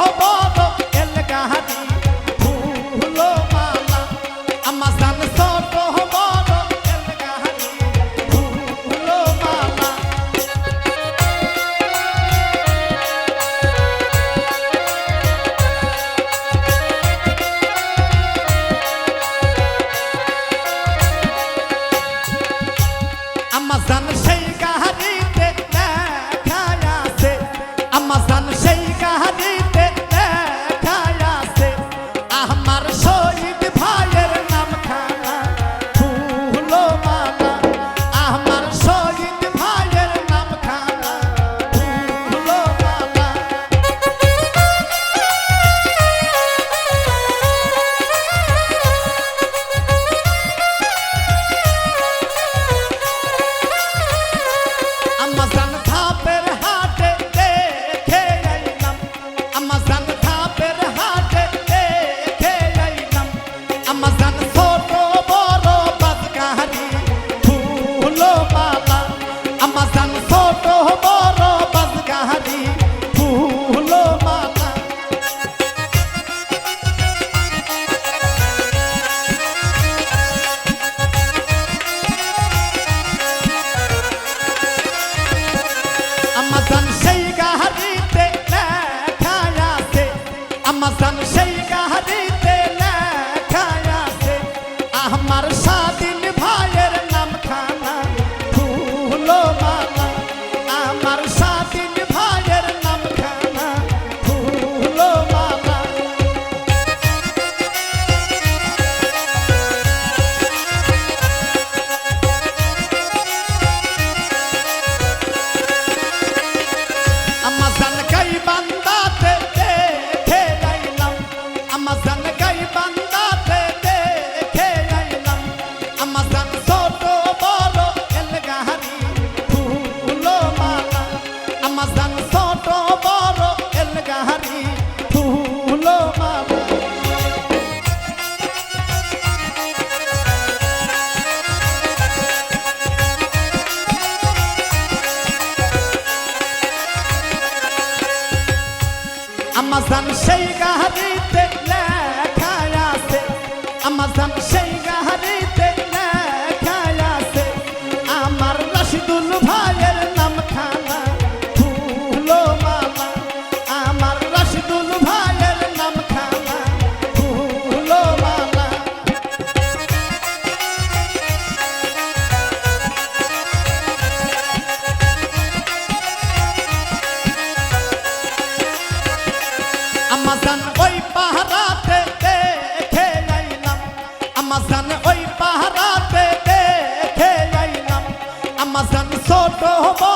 হব জান সেই গাহারিতে লেখা আছে আমার সেই গাহারিতে কত